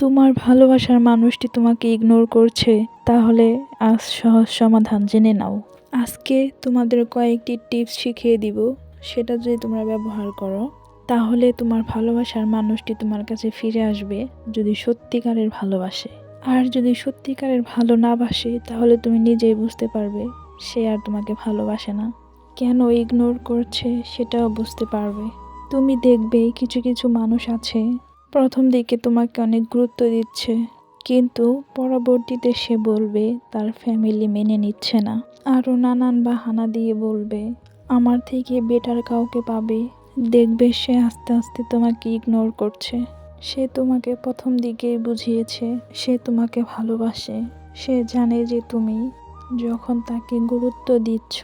তোমার ভালোবাসার মানুষটি তোমাকে ইগনোর করছে, তাহলে আজ সহজ সমাধান জেনে নাও। আজকে তোমাদের কয়েকটি টিপস শিখিয়ে দিব, সেটা যদি তোমরা ব্যবহার করো, তাহলে তোমার ভালোবাসার মানুষটি তোমার কাছে ফিরে আসবে যদি সত্যিকারের ভালোবাসে। আর যদি সত্যিকারের ভালো না বাসে, তাহলে তুমি নিজেই বুঝতে পারবে সে আর তোমাকে ভালোবাসে না। কেন ইগনোর করছে, সেটাও বুঝতে পারবে। তুমি দেখবে কিছু কিছু মানুষ আছে প্রথম দিকে তোমাকে অনেক গুরুত্ব দিচ্ছে, কিন্তু পরবর্তীতে সে বলবে, তার ফ্যামিলি মেনে নিচ্ছে না। আরও নানান বাহানা দিয়ে বলবে, আমার থেকে বেটার কাউকে পাবে? দেখবে সে আস্তে আস্তে তোমাকে ইগনোর করছে। সে তোমাকে প্রথম দিকেই বুঝিয়েছে, সে তোমাকে ভালোবাসে। সে জানে যে তুমি যখন তাকে গুরুত্ব দিচ্ছ,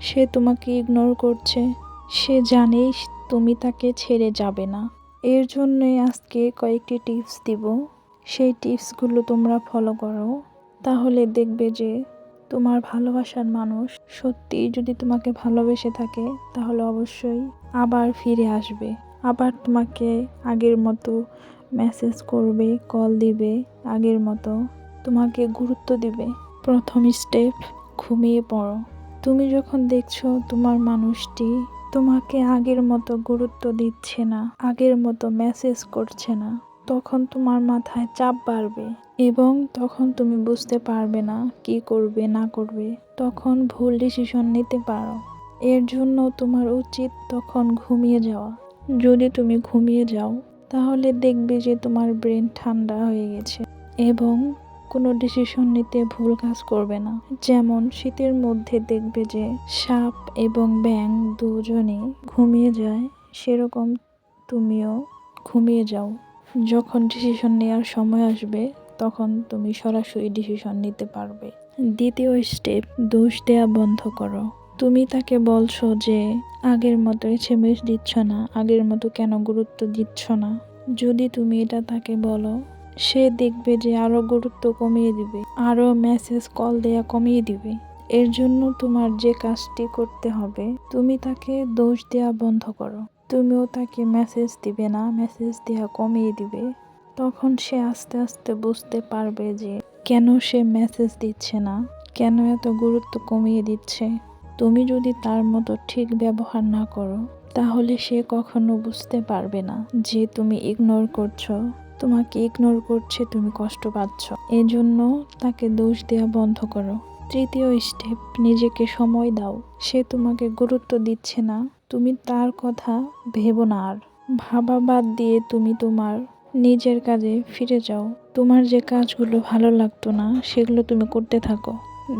সে তোমাকে ইগনোর করছে। সে জানে তুমি তাকে ছেড়ে যাবে না। এর জন্যই আজকে কয়েকটি টিপস দিব। সেই টিপসগুলো তোমরা ফলো করো। তাহলে দেখবে যে তোমার ভালোবাসার মানুষ সত্যি যদি তোমাকে ভালোবেসে থাকে, তাহলে অবশ্যই আবার ফিরে আসবে। আবার তোমাকে আগের মতো মেসেজ করবে কল দিবে, আগের মতো তোমাকে গুরুত্ব দিবে। প্রথম স্টেপ ঘুমিয়ে পড়ো। তুমি যখন দেখছ তোমার মানুষটি তোমাকে আগের মতো গুরুত্ব দিচ্ছে না, আগের মতো মেসেজ করছে না। তখন তোমার মাথায় চাপ বাড়বে এবং তখন তুমি বুঝতে পারবে না কি করবে, না করবে। তখন ভুল ডিসিশন নিতে পারো। এর জন্য তোমার উচিত তখন ঘুমিয়ে যাওয়া। যদি তুমি ঘুমিয়ে যাও, তাহলে দেখবে যে তোমার ব্রেন ঠান্ডা হয়ে গেছে এবং কোনো ডিসিশন নিতে ভুল কাজ করবে না। যেমন শীতের মধ্যে দেখবে যে সাপ এবং ব্যাং দুজনে ঘুমিয়ে যায়, সেরকম তুমিও ঘুমিয়ে যাও। যখন ডিসিশন নেওয়ার সময় আসবে, তখন তুমি সরাসরি ডিসিশন নিতে পারবে। দ্বিতীয় স্টেপ দোষ দেয়া বন্ধ করো। তুমি তাকে বলছো যে, আগের মতো এসএমএস দিচ্ছ না, আগের মতো কেন গুরুত্ব দিচ্ছ না? যদি তুমি এটা তাকে বলো সে দেখবে যে আরও গুরুত্ব কমিয়ে দিবে আরও মেসেজ কল দেয়া কমিয়ে দিবে। এর জন্য তোমার যে কাজটি করতে হবে, তুমি তাকে দোষ দেয়া বন্ধ করো। তুমিও তাকে মেসেজ দিবে না মেসেজ দেয়া কমিয়ে দিবে। তখন সে আস্তে আস্তে বুঝতে পারবে যে কেন সে মেসেজ দিচ্ছে না, কেন এত গুরুত্ব কমিয়ে দিচ্ছে। তুমি যদি তার মতো ঠিক ব্যবহার না করো, তাহলে সে কখনো বুঝতে পারবে না যে তুমি ইগনোর করছ। তোমাকে ইগনোর করছে, তুমি কষ্ট পাচ্ছ। এজন্য তাকে দোষ দেওয়া বন্ধ করো। তৃতীয় স্টেপ নিজেকে সময় দাও। সে তোমাকে গুরুত্ব দিচ্ছে না। তুমি তার কথা ভেবো না আর। ভাবা বাদ দিয়ে তুমি তোমার নিজের কাজে ফিরে যাও। তোমার যে কাজগুলো ভালো লাগতো না, সেগুলো তুমি করতে থাকো।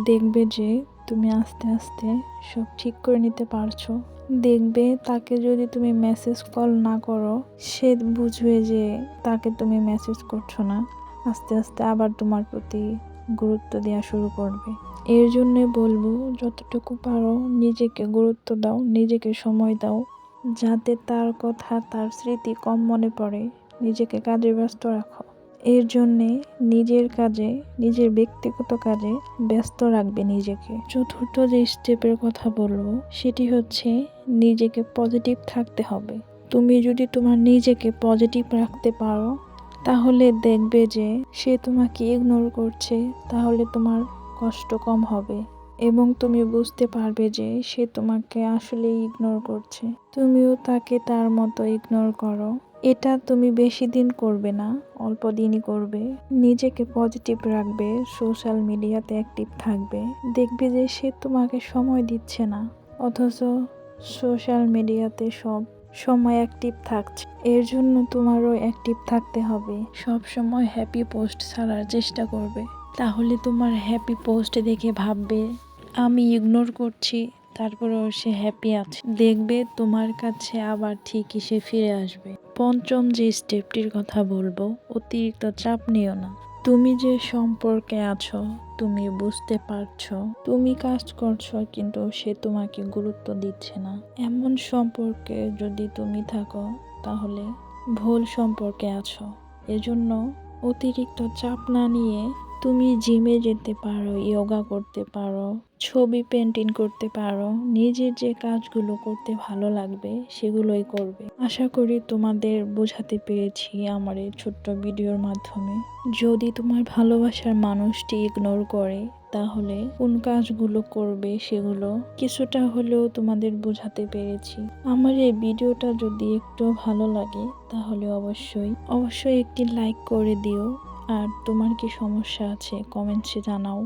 দেখবে যে তুমি আস্তে আস্তে সব ঠিক করে নিতে পারছ। দেখবে তাকে যদি তুমি মেসেজ কল না করো, সে বুঝবে যে তাকে তুমি মেসেজ করছ না। আস্তে আস্তে আবার তোমার প্রতি গুরুত্ব দেওয়া শুরু করবে। এর জন্যে বলব, যতটুকু পারো নিজেকে গুরুত্ব দাও, নিজেকে সময় দাও, যাতে তার কথা, তার স্মৃতি কম মনে পড়ে। নিজেকে কাজে ব্যস্ত রাখো। এর জন্যে নিজের কাজে, নিজের ব্যক্তিগত কাজে ব্যস্ত রাখবে নিজেকে। চতুর্থ যে স্টেপের কথা বলব সেটি হচ্ছে নিজেকে পজিটিভ থাকতে হবে। তুমি যদি তোমার নিজেকে পজিটিভ রাখতে পারো, তাহলে দেখবে যে সে তোমাকে ইগনোর করছে, তাহলে তোমার কষ্ট কম হবে এবং তুমি বুঝতে পারবে যে সে তোমাকে আসলে ইগনোর করছে। তুমিও তাকে তার মতো ইগনোর করো। এটা তুমি বেশি দিন করবে না, অল্প দিনই করবে। নিজেকে পজিটিভ রাখবে সোশ্যাল মিডিয়াতে অ্যাক্টিভ থাকবে। দেখবে যে সে তোমাকে সময় দিচ্ছে না, অথচ সোশ্যাল মিডিয়াতে সব সময় অ্যাক্টিভ থাকছে। এর জন্য তোমারও অ্যাক্টিভ থাকতে হবে। সব সময় হ্যাপি পোস্ট ছাড়ার চেষ্টা করবে। তাহলে তোমার হ্যাপি পোস্ট দেখে ভাববে, আমি ইগনোর করছি। তারপরেও সে হ্যাপি আছে। দেখবে তোমার কাছে আবার ঠিকই সে ফিরে আসবে। পঞ্চম যে স্টেপটির কথা বলব, অতিরিক্ত চাপ নিও না। তুমি যে সম্পর্কে আছো, তুমি বুঝতে পারছ, তুমি কাজ করছ, কিন্তু সে তোমাকে গুরুত্ব দিচ্ছে না। এমন সম্পর্কে যদি তুমি থাকো, তাহলে ভুল সম্পর্কে আছো। এজন্য অতিরিক্ত চাপ না নিয়ে তুমি জিমে যেতে পারো যোগা করতে পারো, ছবি পেন্টিং করতে পারো, নিজের যে কাজগুলো করতে ভালো লাগবে সেগুলোই করবে। আশা করি তোমাদের বোঝাতে পেরেছি আমার এই ছোট্ট ভিডিওর মাধ্যমে। যদি তোমার ভালোবাসার মানুষটি ইগনোর করে, তাহলে কোন কাজগুলো করবে সেগুলো কিছুটা হলেও তোমাদের বোঝাতে পেরেছি। আমার এই ভিডিওটা যদি একটু ভালো লাগে, তাহলে অবশ্যই অবশ্যই একটি লাইক করে দিও। আর তোমার কি সমস্যা আছে? কমেন্টসে জানাও।